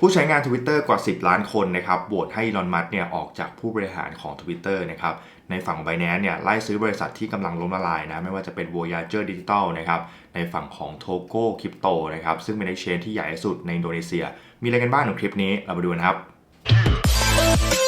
ผู้ใช้งาน Twitter กว่า 10 ล้านคนนะครับโหวตให้อีลอนมัสเนี่ยออกจากผู้บริหารของ Twitter นะครับในฝั่งของ b บ n a n c e เนี่ยไล่ซื้อบริษัทที่กำลังล้มละลายนะไม่ว่าจะเป็น Voyager Digital นะครับในฝั่งของ Togo Crypto นะครับซึ่งเป็น exchange ที่ใหญ่ที่สุดในอินโดนีเซีย มีอะไรกันบ้างในคลิปนี้เรามาดูนะครับ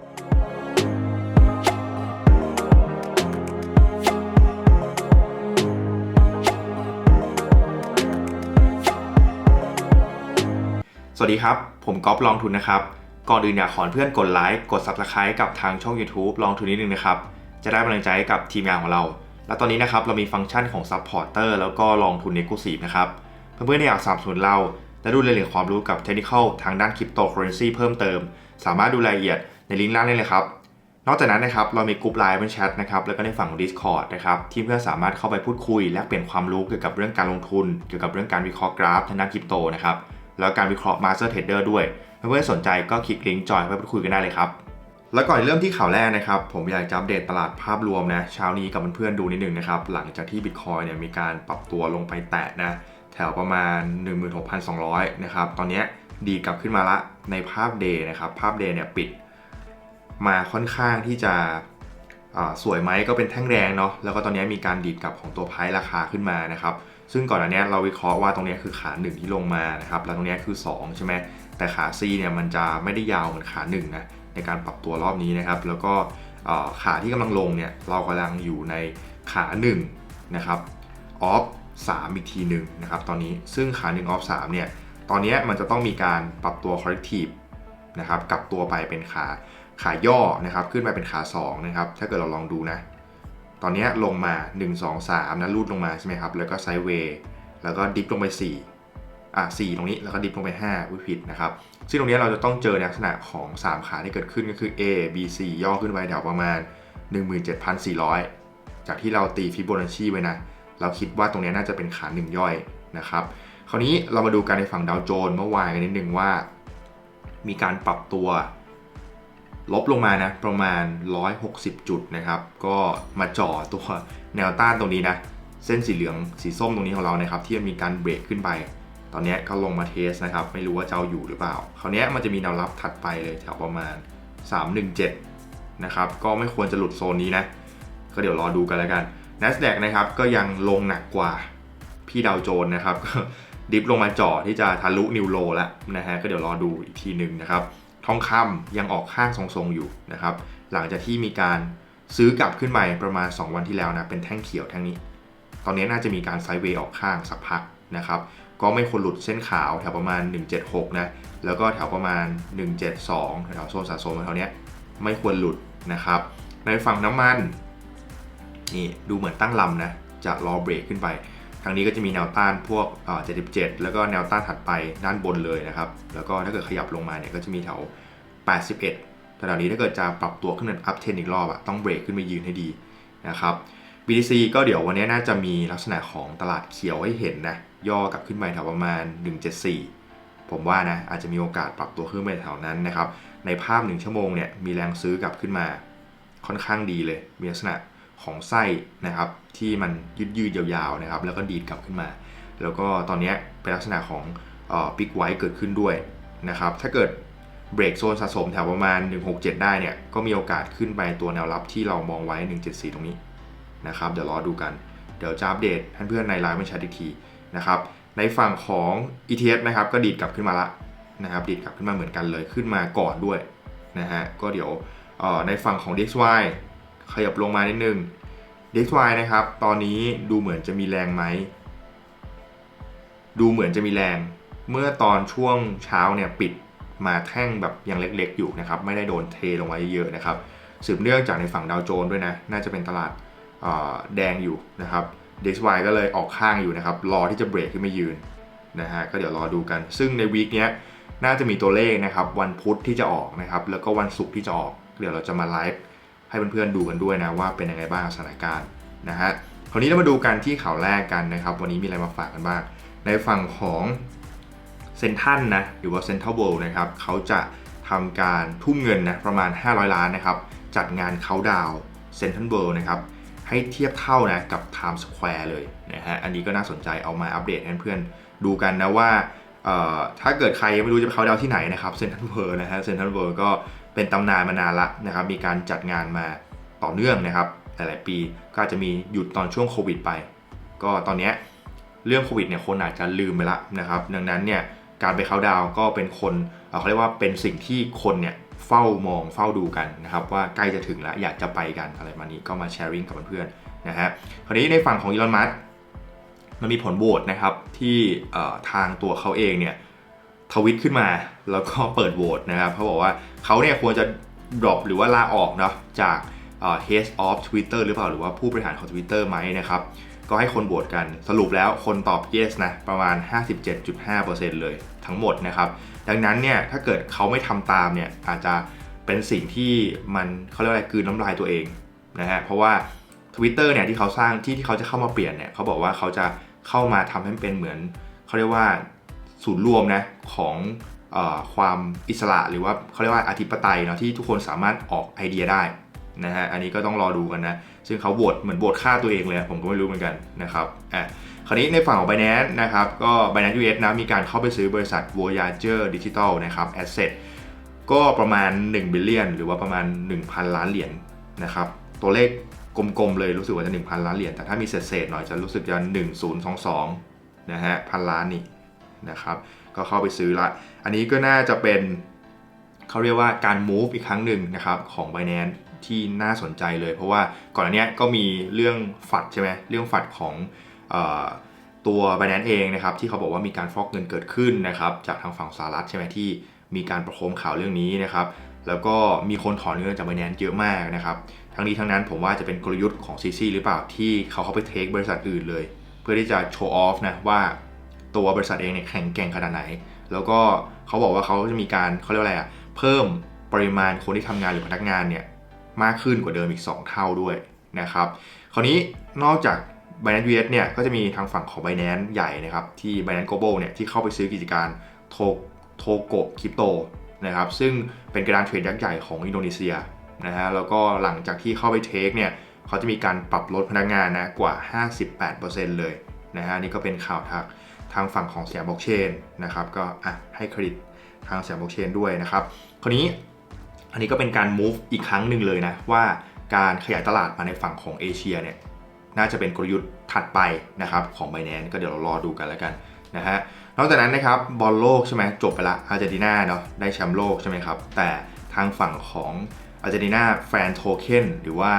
วัสดีครับ ผมก๊อฟลองทุนนะครับ ก่อนอื่นอยากขอเพื่อนกดไลค์ กด Subscribe กับทางช่อง YouTube ลองทุนนิดนึงนะครับ จะได้กำลังใจให้กับทีมงานของเรา และตอนนี้นะครับเรามีฟังก์ชันของ Supporter แล้วก็ลองทุน e x c l u s i v e นะครับ เพื่อนๆที่อยากสนับสนุนเรา และดูรายละเอียดความรู้กับ Technical ทางด้าน Cryptocurrency เพิ่มเติม สามารถดูรายละเอียดในลิงก์ล่างได้เลยครับ นอกจากนั้นนะครับเรามีกลุ่มไลน์เป็นแชทนะครับแล้วก็ในฝั่งของ Discord นะครับที่เพื่อนสามารถเข้าไปพูดคุยและเปลี่ยนความรู้เกี่ยวกับเรื่องการลงทุน เกี่ยวกับเรื่องการวิเคราะห์กราฟทางด้านคริปโตนะครับ แล้วการวิเคราะห์ Master Trader ด้วยเพื่อนๆสนใจก็คลิกลิงก์จอยไปพูดคุยกันได้เลยครับ แล้วก่อนเริ่มที่ข่าวแรกนะครับ ผมอยากจะอัปเดตตลาดภาพรวมนะเช้านี้กับเพื่อนๆดูนิดนึงนะครับ หลังจากที่ Bitcoin เนี่ยมีการปรับตัวลงไปแตะนะแถวประมาณ 16,200 นะครับ ตอนนี้ดีกลับขึ้นมาละในภาพเดย์นะครับ ภาพเดย์เนี่ยปิดมาค่อนข้างที่จะสวยไหมก็เป็นแท่งแดงเนาะแล้วก็ตอนนี้มีการดีดกลับของตัวไพ่ราคาขึ้นมานะครับ ซึ่งก่อนอันนี้เราวิเคราะห์ว่าตรงนี้คือขา1ที่ลงมานะครับแล้วตรงนี้คือ 2 ใช่ไหมแต่ขา C เนี่ยมันจะไม่ได้ยาวเหมือนขา1นะในการปรับตัวรอบนี้นะครับ แล้วก็ขาที่กำลังลงเนี่ยเรากำลังอยู่ในขา1นะครับออฟ3อีกทีหนึ่งนะครับตอนนี้ซึ่งขา1ออฟ3เนี่ยตอนนี้มันจะต้องมีการปรับตัว corrective นะครับกลับตัวไปเป็นขาขาย่อนะครับขึ้นมาเป็นขา2นะครับถ้าเกิดเราลองดูนะ ตอนนี้ลงมา 1 2 3นะรูดลงมาใช่ไหมครับ แล้วก็ไซด์เวย์แล้วก็ดิฟลงไป 4 อะ 4 ตรงนี้ แล้วก็ดิฟลงไป5วิผิดนะครับ ซึ่งตรงนี้เราจะต้องเจอในลักษณะของ 3 ขาที่เกิดขึ้นก็คือ A B C ย่อขึ้นไปแถวประมาณ 17,400 จากที่เราตีฟิโบนัชชีไว้นะ เราคิดว่าตรงนี้น่าจะเป็นขา 1 ย่อยนะครับ คราวนี้เรามาดูกันในฝั่งดาวโจนส์เมื่อวานกันนิดนึงว่า มีการปรับตัว ลบลงมานะประมาณ 160 จุดนะครับ ก็มาจ่อตัวแนวต้านตรงนี้นะ เส้นสีเหลืองสีส้มตรงนี้ของเรานะครับ ที่มีการเบรกขึ้นไป ตอนนี้ก็ลงมาเทสนะครับ ไม่รู้ว่าจะเอาอยู่หรือเปล่า คราวนี้มันจะมีแนวรับถัดไปเลยแถวประมาณ 317 นะครับ ก็ไม่ควรจะหลุดโซนนี้นะ ก็เดี๋ยวรอดูกันแล้วกัน NASDAQ นะครับก็ยังลงหนักกว่าพี่ดาวโจนส์นะครับดิฟลงมาจ่อที่จะทะลุนิวโลแล้วนะฮะก็เดี๋ยวรอดูอีกทีหนึ่งนะครับ ทองคำยังออกข้างทรงๆอยู่นะครับ หลังจากที่มีการซื้อกลับขึ้นไปประมาณ 2 วันที่แล้วนะเป็นแท่งเขียวแท่งนี้ ตอนนี้น่าจะมีการไซด์เวย์ออกข้างสักพักนะครับ ก็ไม่ควรหลุดเส้นขาวแถวประมาณ 176 นะ แล้วก็แถวประมาณ 172 แถวโซนสะสมแถวเนี้ยไม่ควรหลุดนะครับ ในฝั่งน้ำมันนี่ดูเหมือนตั้งลำนะจะรอเบรกขึ้นไป ทางนี้ก็จะมีแนวต้านพวกอ่อ77 แล้วก็แนวต้านถัดไปด้านบนเลยนะครับ แล้วก็ถ้าเกิดขยับลงมาเนี่ยก็จะมีแถว 81แถวนี้ถ้าเกิดจะปรับตัวขึ้นเป็นอัพเทนอีกรอบอะต้องเบรกขึ้นไปยืนให้ดีนะครับ BTC ก็เดี๋ยววันนี้น่าจะมีลักษณะของตลาดเขียวให้เห็นนะ ย่อกลับขึ้นไปแถวประมาณ 174 ผมว่านะอาจจะมีโอกาสปรับตัวขึ้นไปแถวนั้นนะครับ ในภาพ 1 ชั่วโมงเนี่ยมีแรงซื้อกลับขึ้นมาค่อนข้างดีเลย มีลักษณะ ของไส้นะครับ ที่มันยืดยืดยาวๆนะครับ แล้วก็ดีดกลับขึ้นมา แล้วก็ตอนนี้เป็นลักษณะของปิกไว้เกิดขึ้นด้วยนะครับ ถ้าเกิดเบรกโซนสะสมแถวประมาณ 167 ได้เนี่ย ก็มีโอกาสขึ้นไปตัวแนวรับที่เรามองไว้ 174 ตรงนี้นะครับ เดี๋ยวรอดูกัน เดี๋ยวจะอัปเดตให้เพื่อนๆในไลน์ไม่ชัดอีกทีนะครับ ในฝั่งของ ETH นะครับ ก็ดีดกลับขึ้นมาละนะครับ ดีดกลับขึ้นมาเหมือนกันเลย ขึ้นมาก่อนด้วยนะฮะ ก็เดี๋ยวในฝั่งของ DXY ขยับลงมานิดนึง DXY นะครับ ตอนนี้ดูเหมือนจะมีแรงไหม ดูเหมือนจะมีแรง เมื่อตอนช่วงเช้าเนี่ยปิดมาแท่งแบบยังเล็กๆอยู่นะครับ ไม่ได้โดนเทลงไว้เยอะนะครับ สืบเนื่องจากในฝั่งดาวโจนส์ด้วยนะ น่าจะเป็นตลาดแดงอยู่นะครับ DXY ก็เลยออกข้างอยู่นะครับ รอที่จะเบรกขึ้นมายืนนะฮะ ก็เดี๋ยวรอดูกัน ซึ่งในวีคเนี้ยน่าจะมีตัวเลขนะครับ วันพุธที่จะออกนะครับ แล้วก็วันศุกร์ที่จะออก เดี๋ยวเราจะมาไลฟ์ ให้เพื่อนๆดูกันด้วยนะว่าเป็นยังไงบ้างสถานการณ์นะฮะคราวนี้เรามาดูกันที่ข่าวแรกกันนะครับ วันนี้มีอะไรมาฝากกันบ้าง ในฝั่งของเซนทันนะหรือว่าเซนทัลเวิลด์นะครับเขาจะทำการทุ่มเงินนะประมาณ 500 ล้านนะครับ จัดงานเขาดาวเซนทันเวิลด์นะครับให้เทียบเท่านะกับ Times Square เลยนะฮะอันนี้ก็น่าสนใจเอามาอัปเดตให้เพื่อนๆดูกันนะว่าถ้าเกิดใครไม่รู้จะไปเขาดาวที่ไหนนะครับเซนทันเวิลด์นะฮะเซนทันเวิลด์ก็ เป็นตำนานมานานละนะครับ มีการจัดงานมาต่อเนื่องนะครับ หลาย ๆ ปีก็อาจจะมีหยุดตอนช่วงโควิดไป ก็ตอนนี้เรื่องโควิดเนี่ยคนอาจจะลืมไปละนะครับ ดังนั้นเนี่ยการไปเขาดาวก็เป็นคนเเขาเรียกว่าเป็นสิ่งที่คนเนี่ยเฝ้ามองเฝ้าดูกันนะครับ ว่าใกล้จะถึงแล้วอยากจะไปกันอะไรมานี้ก็มาแชร์ริ่งกับเพื่อนๆนะฮะคราวนี้ในฝั่งของอีลอนมัสมันมีผลโหวตนะครับที่ทางตัวเขาเองเนี่ย ทวิตขึ้นมาแล้วก็เปิดโหวตนะครับเขาบอกว่าเขาเนี่ยควรจะ drop หรือว่าลาออกเนาะจากเอ่อ head of Twitter หรือเปล่าหรือว่าผู้บริหารของ Twitter ไหมนะครับ ก็ให้คนโหวตกันสรุปแล้วคนตอบ yes นะ ประมาณ 57.5%เลยทั้งหมดนะครับ ดังนั้นเนี่ยถ้าเกิดเขาไม่ทำตามเนี่ยอาจจะเป็นสิ่งที่มันเขาเรียกว่าอะไรกลืนน้ำลายตัวเองนะฮะเพราะว่า Twitter เนี่ยที่เขาสร้างที่ที่เขาจะเข้ามาเปลี่ยนเนี่ยเขาบอกว่าเขาจะเข้ามาทำให้เป็นเหมือนเขาเรียกว่า ศูนย์รวมนะของอความอิสระหรือว่าเขาเรียกว่าอธิปไตยเนาะที่ทุกคนสามารถออกไอเดียได้นะฮะอันนี้ก็ต้องรอดูกันนะ ซึ่งเขาโหวตเหมือนโหวตฆ่าตัวเองเลย ผมก็ไม่รู้เหมือนกันนะครับอะคราวนี้ในฝั่งของ Binance นะครับก็ Binance US นะมีการเข้าไปซื้อบริษัท Voyager Digital นะครับ Asset ก็ประมาณ 1 บิลเลียนหรือว่าประมาณ 1,000 ล้านเหรียญนะครับตัวเลขกลมๆเลยรู้สึกว่าจะ 1,000 ล้านเหรียญแต่ถ้ามีเศษๆหน่อยจะรู้สึกจะ1022นะฮะพันล้านนี่ นะครับ ก็เข้าไปซื้อละ อันนี้ก็น่าจะเป็นเขาเรียกว่าการ move อีกครั้งหนึ่งนะครับของ Binance ที่น่าสนใจเลย เพราะว่าก่อนอันเนี้ยก็มีเรื่องฝัดใช่ไหมเรื่องฝัดของออตัว Binance เองนะครับที่เขาบอกว่ามีการฟอกเงินเกิดขึ้นนะครับจากทางฝั่งสหรัฐใช่ไหมที่มีการประโคมข่าวเรื่องนี้นะครับแล้วก็มีคนถอนเงินจาก Binance เยอะมากนะครับทั้งนี้ทั้งนั้นผมว่าจะเป็นกลยุทธ์ของ CC หรือเปล่าที่เขาเข้าไปเทคบริษัทอื่นเลย เพื่อที่จะโชว์ออฟนะว่า ตัวบริษัทเองเนี่ยแข็งแกร่งขนาดไหน แล้วก็เขาบอกว่าเขาจะมีการเขาเรียกว่าอะไรอะเพิ่มปริมาณคนที่ทำงานหรือพนักงานเนี่ยมากขึ้นกว่าเดิมอีก 2 เท่าด้วยนะครับ คราวนี้นอกจาก Binance US เนี่ยก็จะมีทางฝั่งของ Binance ใหญ่นะครับ ที่ Binance Global เนี่ยที่เข้าไปซื้อกิจการโทโทโกคริปโตนะครับซึ่งเป็นกระดานเทรดยักษ์ใหญ่ของอินโดนีเซียนะฮะแล้วก็หลังจากที่เข้าไปเทคเนี่ยเขาจะมีการปรับลดพนักงานนะกว่า 58%เลยนะฮะนี่ก็เป็นข่าวทาง ทางฝั่งของเสียบล็อกเชนนะครับก็อะให้เครดิตทางเสียบล็อกเชนด้วยนะครับคราวนี้อันนี้ก็เป็นการ move อีกครั้งหนึ่งเลยนะว่าการขยายตลาดมาในฝั่งของเอเชียเนี่ยน่าจะเป็นกลยุทธ์ถัดไปนะครับของ Binance ก็เดี๋ยวเรารอดูกันแล้วกันนะฮะนอกจากนั้นนะครับบอลโลกใช่ไหมจบไปละอาร์เจนตินาเนาะได้แชมป์โลกใช่ไหมครับแต่ทางฝั่งของอาร์เจนตินาแฟนโทเค็นหรือว่า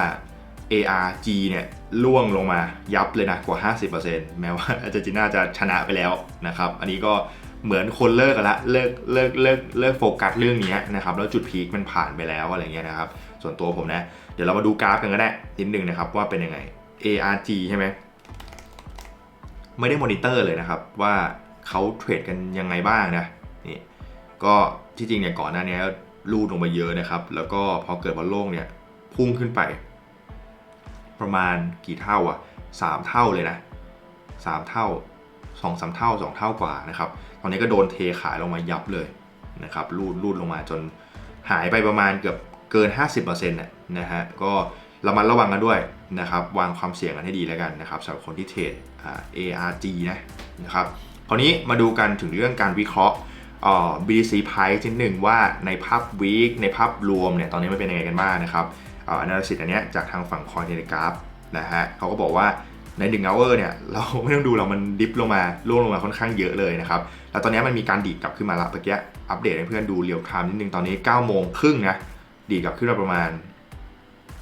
ARG เนี่ยล่วงลงมายับเลยนะกว่า 50%แม้ว่าอาร์เจนตินาจะชนะไปแล้วนะครับ อันนี้ก็เหมือนคนเลิกกันละเลิกเลิกเลิกเลิกโฟกัสเรื่องนี้นะครับแล้วจุดพีคมันผ่านไปแล้วอะไรเงี้ยนะครับ ส่วนตัวผมนะ เดี๋ยวเรามาดูกราฟกันก็ได้นิดนึงนะครับว่าเป็นยังไง ARG ใช่ไหมไม่ได้มอนิเตอร์เลยนะครับว่าเขาเทรดกันยังไงบ้างนะนี่ก็ที่จริงเนี่ยก่อนหน้านี้ลูดลงมาเยอะนะครับ แล้วก็พอเกิดบอลโลกเนี่ยพุ่งขึ้นไป ประมาณกี่เท่าอะสามเท่าเลยนะสามเท่าสองสามเท่าสองเท่ากว่านะครับ ตอนนี้ก็โดนเทขายลงมายับเลยนะครับรูดรูดลงมาจนหายไปประมาณเกือบเกิน 50%น่ะนะฮะก็ระมัดระวังกันด้วยนะครับวางความเสี่ยงกันให้ดีแล้วกันนะครับสำหรับคนที่เทรดอ่า ARG นะนะครับคราวนี้มาดูกันถึงเรื่องการวิเคราะห์ BTC Price นิดหนึ่งว่าในภาพวีคในภาพรวมเนี่ยตอนนี้มันเป็นยังไงกันบ้างนะครับ analysis อันเนี้ยจากทางฝั่ง Cointelegraph นะฮะเขาก็บอกว่าใน1 hour เนี่ยเราไม่ต้องดูเรามันดิฟลงมาล่วงลงมาค่อนข้างเยอะเลยนะครับ แล้วตอนนี้มันมีการดีดกลับขึ้นมาละเมื่อกี้อัปเดตให้เพื่อนดูเรียลไทม์นิดนึงตอนนี้9โมงครึ่งนะดีดกลับขึ้นมาประมาณ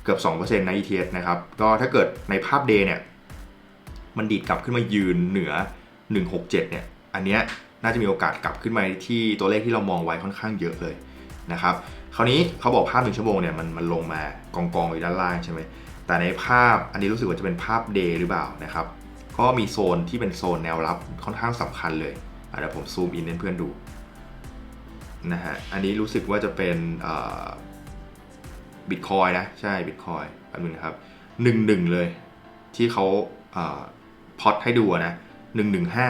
เกือบ2%นะ ETH นะครับ ก็ถ้าเกิดในภาพเดย์เนี่ยมันดีดกลับขึ้นมายืนเหนือ 167 เนี่ย อันเนี้ยน่าจะมีโอกาสกลับขึ้นมาที่ตัวเลขที่เรามองไว้ค่อนข้างเยอะเลย นะครับคราวนี้เขาบอกภาพหนึ่งชั่วโมงเนี่ยมันมันลงมากองกองอยู่ด้านล่างใช่ไหมแต่ในภาพอันนี้รู้สึกว่าจะเป็นภาพเดย์หรือเปล่านะครับก็มีโซนที่เป็นโซนแนวรับค่อนข้างสำคัญเลยเดี๋ยวผมซูมอินให้เพื่อนดูนะฮะอันนี้รู้สึกว่าจะเป็นบิตคอยนะใช่บิตคอยแป๊บนึงนะครับหนึ่งหนึ่งเลยที่เขาพอตให้ดูนะหนึ่งหนึ่งห้า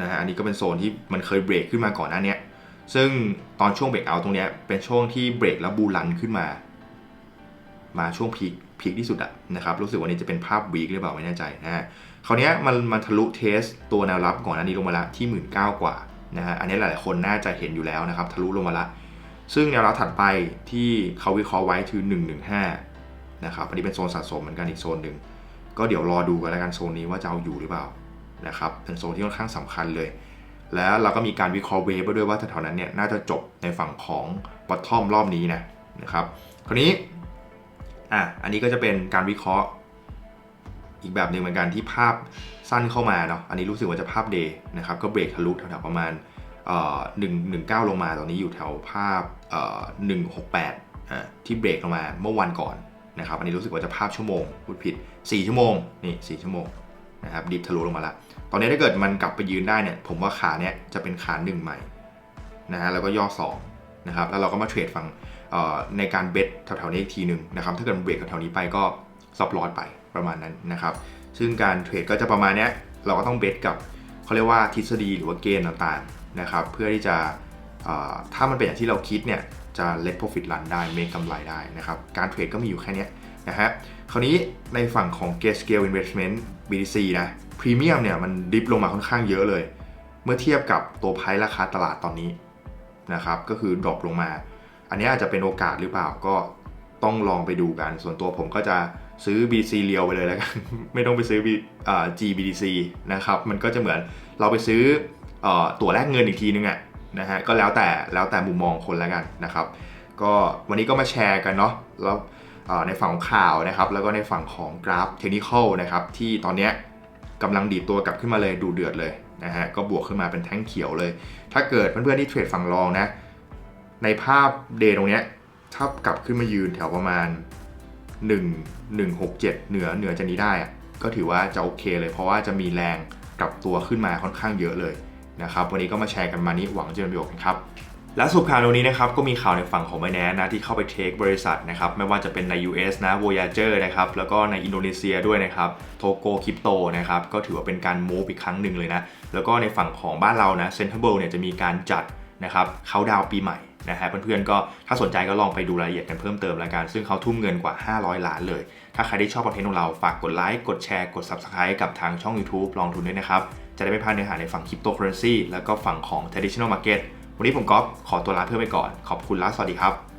นะฮะอันนี้ก็เป็นโซนที่มันเคยเบรกขึ้นมาก่อนหน้าเนี้ย ซึ่งตอนช่วงเบรกเอาตรงเนี้ยเป็นช่วงที่เบรกแล้วบูรันขึ้นมา มาช่วงพีคพีคที่สุดอะนะครับรู้สึกวันนี้จะเป็นภาพวีคหรือเปล่าไม่แน่ใจนะฮะคราวนี้มันมันทะลุเทสตัวแนวรับก่อนอันนี้ลงมาละที่หมื่นเกว่านะฮะอันนี้หลายๆคนน่าจะเห็นอยู่แล้วนะครับทะลุลงมาละ ซึ่งแนวรับถัดไปที่เขาวิเคราะห์ไว้คือ 115นะครับอันนี้เป็นโซนสะสมเหมือนกันอีกโซนหนึ่งก็เดี๋ยวรอดูกันแล้วกันโซนนี้ว่าจะเอาอยู่หรือเปล่านะครับเป็นโซนที่ค่อนข้างสำคัญเลย แล้วเราก็มีการวิเคราะห์เวฟไปด้วยว่าแถวๆนั้นเนี่ยน่าจะจบในฝั่งของบอททอมรอบนี้นะนะครับคราวนี้อะอันนี้ก็จะเป็นการวิเคราะห์ อีกแบบหนึ่งเหมือนกันที่ภาพสั้นเข้ามาเนาะอันนี้รู้สึกว่าจะภาพเดย์นะครับก็เบรกทะลุแถวๆประมาณหนึ่งหนึ่งเก้าลงมาตอนนี้อยู่แถวภาพหนึ่งหกแปดที่เบรกลงมาเมื่อวันก่อนนะครับอันนี้รู้สึกว่าจะภาพชั่วโมงพูดผิด 4 ชั่วโมงนี่4ชั่วโมง นะครับดิฟทะลุลงมาละตอนนี้ถ้าเกิดมันกลับไปยืนได้เนี่ยผมว่าขาเนี้ยจะเป็นขาหนึ่งใหม่นะฮะแล้วก็ย่อ2นะครับแล้วเราก็มาเทรดฝั่งในการเบสแถวๆนี้อีกทีหนึ่งนะครับถ้าเกิดเบรกแถวๆนี้ไปก็ซับลอดไปประมาณนั้นนะครับซึ่งการเทรดก็จะประมาณเนี้ยเราก็ต้องเบสกับเขาเรียกว่าทฤษฎีหรือว่าเกณฑ์ต่างๆนะครับเพื่อที่จะถ้ามันเป็นอย่างที่เราคิดเนี่ยจะ let profit run ได้ make กำไรได้นะครับการเทรดก็มีอยู่แค่นี้ นะฮะ คราวนี้ในฝั่งของ Gate Scale Investment BTC นะพรีเมียมเนี่ยมันดิฟลงมาค่อนข้างเยอะเลย เมื่อเทียบกับตัวไพราคาตลาดตอนนี้นะครับ ก็คือดรอปลงมา อันนี้อาจจะเป็นโอกาสหรือเปล่าก็ต้องลองไปดูกัน ส่วนตัวผมก็จะซื้อ BTC เรียวไปเลยแล้วกัน ไม่ต้องไปซื้อ GBTC นะครับ มันก็จะเหมือนเราไปซื้อตั๋วแลกเงินอีกทีนึงอะนะฮะ ก็แล้วแต่แล้วแต่มุมมองคนแล้วกันนะครับ ก็วันนี้ก็มาแชร์กันเนาะ แล้ว ในฝั่งของข่าวนะครับ แล้วก็ในฝั่งของกราฟเทคนิคอลนะครับ ที่ตอนนี้กำลังดีตัวกลับขึ้นมาเลยดูเดือดเลยนะฮะก็บวกขึ้นมาเป็นแท่งเขียวเลย ถ้าเกิดเพื่อนๆที่เทรดฝั่งรองนะ ในภาพเดย์ตรงนี้ถ้ากลับขึ้นมายืนแถวประมาณ 1 1 6 7 เหนือเหนือจะนี้ได้อะก็ถือว่าจะโอเคเลย เพราะว่าจะมีแรงกลับตัวขึ้นมาค่อนข้างเยอะเลยนะครับ วันนี้ก็มาแชร์กันมานี้หวังจะเป็นประโยชน์ครับ และสุดข่าวนี้นะครับก็มีข่าวในฝั่งของ b บ n a n c e นะที่เข้าไปเทคบริษัทนะครับไม่ว่าจะเป็นใน US นะ Voyager นะครับแล้วก็ในอินโดนีเซียด้วยนะครับโทโกคริปโตนะครับก็ถือว่าเป็นการโมบอีกครั้งหนึ่งเลยนะแล้วก็ในฝั่งของบ้านเรานะเซ็นทรัลเบิลเนี่ยจะมีการจัดนะครับเขาดาวปีใหม่นะฮะเพื่อนๆก็ถ้าสนใจก็ลองไปดูรายละเอียดกันเพิ่มเติมแล้วกัน ซึ่งเขาทุ่มเงินกว่า 500 ล้านเลย ถ้าใครที่ชอบคอนเทนต์ของเราฝากกดไลค์กดแชร์กด Subscribe กับทางช่อง YouTube ลองทุนด้วยนะครับจะได้ไม่พลาดเนื้อหาในฝั่งคริปโตเคอเรนซีแล้วก็ฝั่งของ traditional market วันนี้ผมก๊อฟขอตัวลาเพื่อนไปก่อน ขอบคุณและสวัสดีครับ